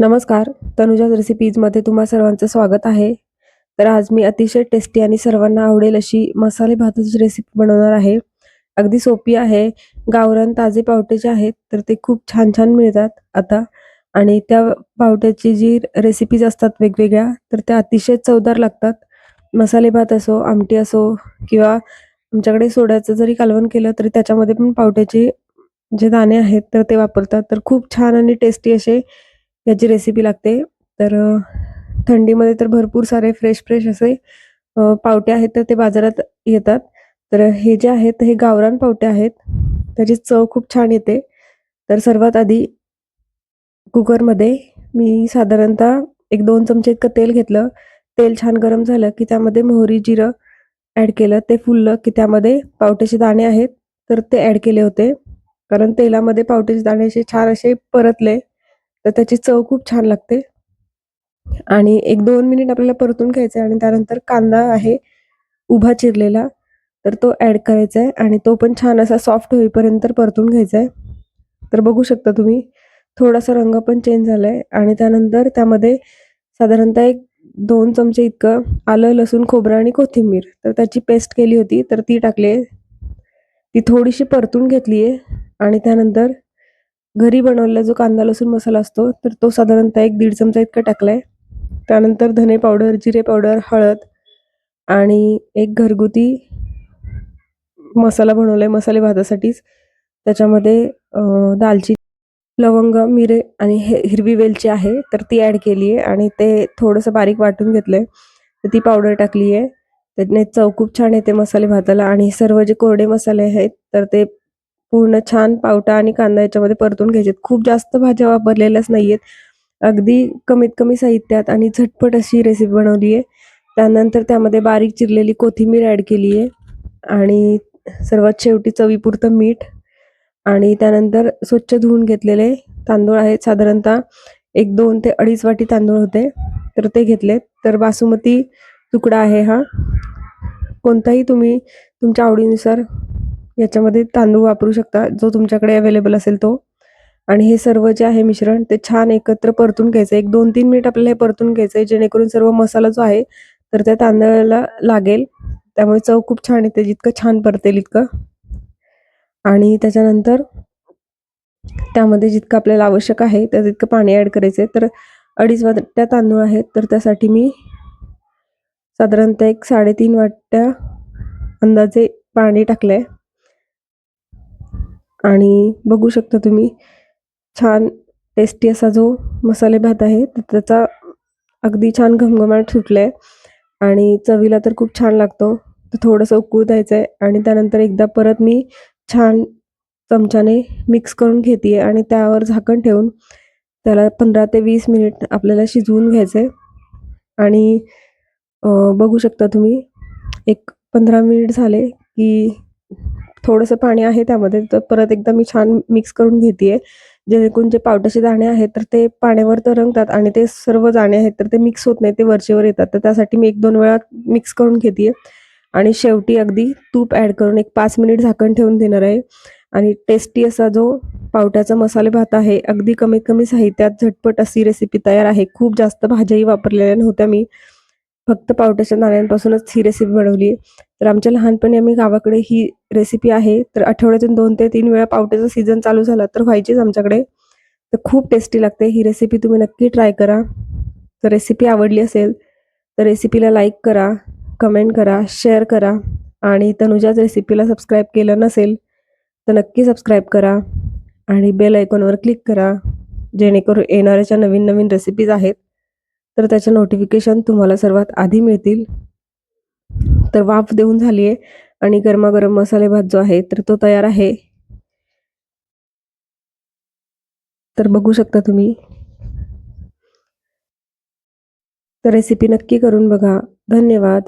नमस्कार तनुजाज रेसिपीजमध्ये तुम्हा सर्वांचं स्वागत आहे. तर आज मी अतिशय टेस्टी आणि सर्वांना आवडेल अशी मसाले भाताची रेसिपी बनवणार आहे. अगदी सोपी आहे गावरान ताजे पावटे जे आहेत तर ते खूप छान छान मिळतात आता. आणि त्या पावट्याची जी रेसिपीज असतात वेगवेगळ्या तर त्या अतिशय चवदार लागतात. मसाले भात असो आमटी असो किंवा आमच्याकडे सोड्याचं जरी कालवण केलं तरी त्याच्यामध्ये पण पावट्याचे जे दाणे आहेत तर ते वापरतात. तर खूप छान आणि टेस्टी असे याची रेसिपी लागते. तर थंडीमध्ये तर भरपूर सारे फ्रेश फ्रेश असे पावटे आहेत तर ते बाजारात येतात. तर हे जे आहेत हे गावरान पावटे आहेत. त्याची चव खूप छान येते. तर सर्वात आधी कुकरमध्ये मी साधारणतः एक दोन चमचे इतकं तेल घेतलं. तेल छान गरम झालं की त्यामध्ये मोहरी जिरं ॲड केलं. ते फुललं की त्यामध्ये पावट्याचे दाणे आहेत. तर ते ॲड केले होते. कारण तेलामध्ये पावट्याचे दाणे असे छान असे परतले. तर त्याची चव खूप छान लागते. आणि एक दोन मिनिट आपल्याला परतून घ्यायचं आहे आणि त्यानंतर कांदा आहे उभा चिरलेला. तर तो ॲड करायचा आहे आणि तो पण छान असा सॉफ्ट होईपर्यंत परतून घ्यायचा आहे. तर बघू शकता तुम्ही थोडासा रंग पण चेंज झाला आहे आणि त्यानंतर त्यामध्ये साधारणतः एक दोन चमचे इतकं आलं लसूण खोबरं आणि कोथिंबीर. तर त्याची पेस्ट केली होती तर ती टाकली आहे. ती थोडीशी परतून घेतली आहे आणि त्यानंतर घरी बनवलेला जो कांदा लसूण मसाला असतो तर तो साधारणतः एक दीड चमचा इतका टाकला आहे त्यानंतर धने पावडर जिरे पावडर हळद आणि एक घरगुती मसाला बनवला आहे मसाले भातासाठीच. त्याच्यामध्ये दालची लवंग मिरे आणि हे हिरवी वेलची आहे तर ती ॲड केली आहे आणि ते थोडंसं बारीक वाटून घेतलं आहे तर ती पावडर टाकली आहे त्याने चव खूप छान येते मसाले भाताला आणि सर्व जे कोरडे मसाले आहेत तर ते पूर्ण छान पावटा आणि कांदा याच्यामध्ये परतून घ्यायचे खूप जास्त भाज्या वापरलेल्याच नाहीयेत. अगदी कमीत कमी साहित्यात आणि झटपट अशी रेसिपी बनवली आहे त्यानंतर त्यामध्ये बारीक चिरलेली कोथिंबीर ॲड केली आहे आणि सर्वात शेवटी चवीपुरतं मीठ. आणि त्यानंतर स्वच्छ धुवून घेतलेले तांदूळ आहेत. साधारणतः एक दोन ते अडीच वाटी तांदूळ होते. तर ते घेतलेत. तर बासुमती तुकडा आहे हा. कोणताही तुम्ही तुमच्या आवडीनुसार याच्यामध्ये तांदूळ वापरू शकता जो तुमच्याकडे अवेलेबल असेल तो. आणि हे सर्व जे आहे मिश्रण ते छान एकत्र परतून घ्यायचं. एक दोन तीन मिनिट आपल्याला हे परतून घ्यायचं आहे जेणेकरून सर्व मसाला जो आहे तर त्या तांदळाला लागेल. त्यामुळे चव खूप छान येते जितकं छान परतेल इतकं. आणि त्याच्यानंतर त्यामध्ये जितकं आपल्याला आवश्यक आहे त्या तितकं पाणी ॲड करायचं आहे तर अडीच वाट्या तांदूळ आहेत तर त्यासाठी मी साधारणतः एक साडेतीन वाट्या अंदाजे पाणी टाकलं आहे आणि बघू शकता तुम्ही छान टेस्टी असा जो मसाले भात आहे त्याचा अगदी छान घमघमाट सुटला आहे आणि चवीला तर खूप छान लागतो. तर थोडंसं उकळू द्यायचं आहे आणि त्यानंतर एकदा परत मी छान चमच्याने मिक्स करून घेते आणि त्यावर झाकण ठेवून त्याला पंधरा ते वीस मिनिट आपल्याला शिजवून घ्यायचं आहे आणि बघू शकता तुम्ही एक पंधरा मिनिट झाले की थोडंसं पाणी आहे त्यामध्ये तर परत एकदा मी छान मिक्स करून घेते जेणेकरून जे पावट्याचे दाणे आहेत तर ते पाण्यावर तरंगतात आणि ते सर्व दाणे आहेत तर ते मिक्स होत नाही ते वरचेवर येतात. तर त्यासाठी मी एक दोन वेळा मिक्स करून घेते आणि शेवटी अगदी तूप ॲड करून एक पाच मिनिट झाकण ठेवून देणार आहे. आणि टेस्टी असा जो पावट्याचा मसाले भात आहे अगदी कमीत कमी साहित्यात झटपट अशी रेसिपी तयार आहे. खूप जास्त भाज्याही वापरलेल्या नव्हत्या मी. फक्त पावट्याच्या नाण्यांपासूनच ही रेसिपी बनवली तर आमच्या लहानपणी आम्ही गावाकडे ही रेसिपी आहे. तर आठवड्यातून दोन ते तीन वेळा पावट्याचा सीझन चालू झाला तर व्हायचीच आमच्याकडे. तर खूप टेस्टी लागते. ही रेसिपी तुम्ही नक्की ट्राय करा. तर रेसिपी आवडली असेल तर रेसिपीला लाईक करा कमेंट करा शेअर करा. आणि तनुजाच रेसिपीला सबस्क्राईब केलं नसेल तर नक्की सबस्क्राईब करा. आणि बेल आयकॉनवर क्लिक करा. जेणेकरून येणाऱ्याच्या नवीन नवीन रेसिपीज आहेत. तर त्याचं नोटिफिकेशन तुम्हाला सर्वात आधी मिळतील. तर वाफ देऊन झाली आहे आणि गरमागरम मसाले भात जो आहे तर तो तयार आहे. तर बघू शकता तुम्ही. तर रेसिपी नक्की करून बघा. धन्यवाद.